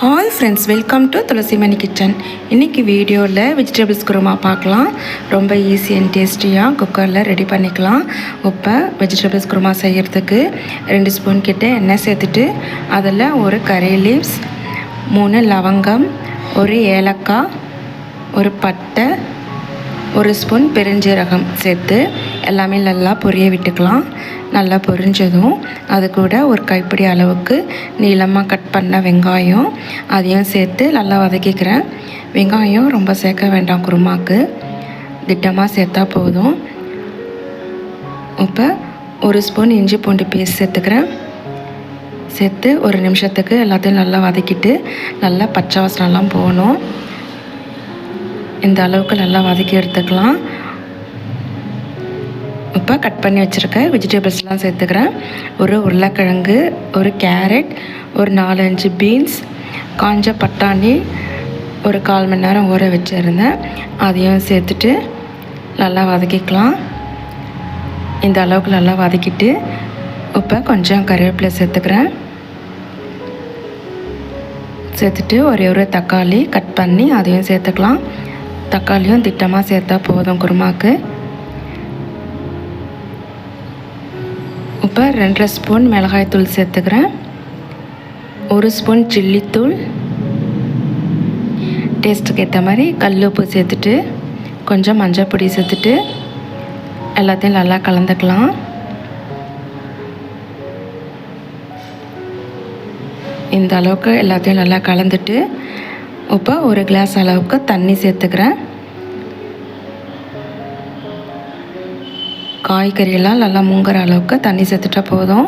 Hi friends welcome to Thulasimani kitchen இன்றைக்கி வீடியோவில் vegetables kurma பார்க்கலாம். ரொம்ப ஈஸி அண்ட் டேஸ்டியாக குக்கரில் ரெடி பண்ணிக்கலாம். இப்போ வெஜிடபிள்ஸ் குருமா செய்கிறதுக்கு ரெண்டு ஸ்பூன் கிட்டே எண்ணெய் சேர்த்துட்டு அதில் ஒரு கறி லீவ்ஸ் மூணு லவங்கம் ஒரு ஏலக்காய் ஒரு பட்டை ஒரு ஸ்பூன் பெருஞ்சீரகம் சேர்த்து எல்லாமே நல்லா பொரிய விட்டுக்கலாம். நல்லா பொரிஞ்சதும் அது கூட ஒரு கைப்பிடி அளவுக்கு நீளமாக கட் பண்ண வெங்காயம் அதையும் சேர்த்து நல்லா வதக்கிக்கிறேன். வெங்காயம் ரொம்ப சேர்க்க வேண்டாம் குருமாக்கு. திட்டமாக சேர்த்தா போதும். இப்போ ஒரு ஸ்பூன் இஞ்சி பூண்டு பேஸ்ட் சேர்த்துக்கிறேன். சேர்த்து ஒரு நிமிஷத்துக்கு எல்லாத்தையும் நல்லா வதக்கிட்டு நல்லா பச்சை வாசனெல்லாம் போகணும். இந்த அளவுக்கு நல்லா வதக்கி எடுத்துக்கலாம். இப்போ கட் பண்ணி வச்சுருக்க வெஜிடபிள்ஸ்லாம் சேர்த்துக்கிறேன். ஒரு உருளைக்கிழங்கு ஒரு கேரட் ஒரு நாலஞ்சு பீன்ஸ் காஞ்ச பட்டாணி ஒரு கால் மணி நேரம் ஊற வச்சுருந்தேன். அதையும் சேர்த்துட்டு நல்லா வதக்கிக்கலாம். இந்த அளவுக்கு நல்லா வதக்கிட்டு இப்போ கொஞ்சம் கருவேப்பிலை சேர்த்துக்கிறேன். சேர்த்துட்டு ஒரே ஒரு தக்காளி கட் பண்ணி அதையும் சேர்த்துக்கலாம். தக்காளியும் திட்டமாக சேர்த்தா போதும் குருமாவுக்கு இப்போ ரெண்டரை ஸ்பூன் மிளகாய்த்தூள் சேர்த்துக்கிறேன். ஒரு ஸ்பூன் சில்லித்தூள் டேஸ்ட்டுக்கு ஏற்ற மாதிரி கல் உப்பு சேர்த்துட்டு கொஞ்சம் மஞ்சள் பொடி சேர்த்துட்டு எல்லாத்தையும் நல்லா கலந்துக்கலாம். இந்த அளவுக்கு எல்லாத்தையும் நல்லா கலந்துட்டு இப்போ ஒரு கிளாஸ் அளவுக்கு தண்ணி சேர்த்துக்கிறேன். காய்கறியெல்லாம் நல்லா முங்குற அளவுக்கு தண்ணி சேர்த்துட்டா போதும்.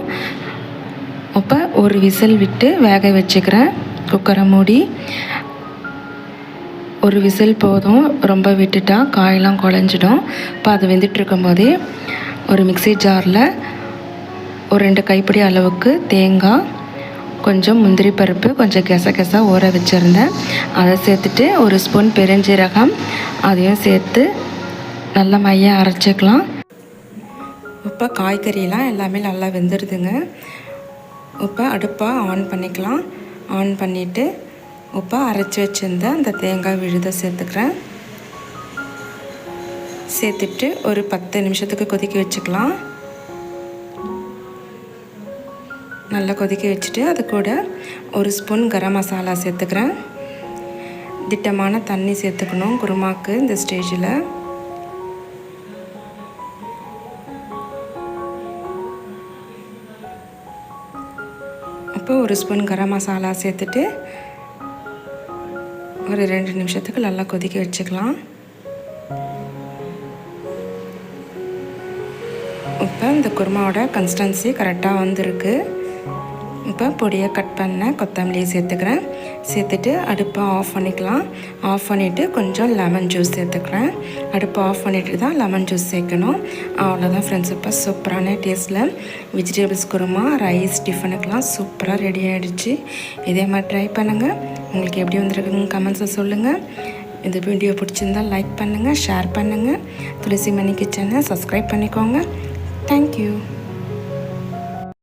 அப்போ ஒரு விசில் விட்டு வேக வச்சுக்கிறேன் குக்கரை மூடி ஒரு விசில் போதும். ரொம்ப விட்டுட்டா காயெல்லாம் குழஞ்சிடும். இப்போ அது வெந்துட்டுருக்கும் போதே ஒரு மிக்சி ஜாரில் ஒரு ரெண்டு கைப்பிடி அளவுக்கு தேங்காய் கொஞ்சம் முந்திரி பருப்பு கொஞ்சம் கெசகெசா ஊற வச்சுருந்தேன். அதை சேர்த்துட்டு ஒரு ஸ்பூன் பெருஞ்சீரகம் அதையும் சேர்த்து நல்லா மைய அரைச்சிக்கலாம். இப்போ காய்கறியெலாம் எல்லாமே நல்லா வெந்துடுதுங்க இப்போ அடுப்பாக ஆன் பண்ணிக்கலாம். ஆன் பண்ணிவிட்டு இப்போ அரைச்சி வச்சுருந்த அந்த தேங்காய் விழுத சேர்த்துக்கிறேன். சேர்த்துட்டு ஒரு பத்து நிமிஷத்துக்கு கொதிக்க வச்சுக்கலாம். நல்லா கொதிக்க வச்சுட்டு அது கூட ஒரு ஸ்பூன் கரம் மசாலா சேர்த்துக்கிறேன். திட்டமான தண்ணி சேர்த்துக்கணும் குருமாக்கு இந்த ஸ்டேஜில் இப்போ ஒரு ஸ்பூன் கரம் மசாலா சேர்த்துட்டு ஒரு ரெண்டு நிமிஷத்துக்கு நல்லா கொதிக்க வச்சுக்கலாம். இப்போ இந்த குருமாவோட கன்சிஸ்டன்சி கரெக்டாக வந்திருக்கு. இப்போ பொடியை கட் பண்ண கொத்தமல்லியை சேர்த்துக்கிறேன். சேர்த்துட்டு அடுப்பை ஆஃப் பண்ணிக்கலாம். ஆஃப் பண்ணிவிட்டு கொஞ்சம் லெமன் ஜூஸ் சேர்த்துக்கிறேன். அடுப்பை ஆஃப் பண்ணிவிட்டு தான் லெமன் ஜூஸ் சேர்க்கணும். அவ்வளோதான் ஃப்ரெண்ட்ஸ் இப்போ சூப்பரான டேஸ்ட்டில் வெஜிடபிள்ஸ் குருமா ரைஸ் டிஃபனுக்கெலாம் சூப்பராக ரெடி ஆகிடுச்சு இதே மாதிரி ட்ரை பண்ணுங்கள் உங்களுக்கு எப்படி வந்திருக்குங்க கமெண்ட்ஸை சொல்லுங்கள் இந்த வீடியோ பிடிச்சிருந்தால் லைக் பண்ணுங்கள் ஷேர் பண்ணுங்கள் துளசி மணி கிச்சனை சப்ஸ்கிரைப் பண்ணிக்கோங்க தேங்க்யூ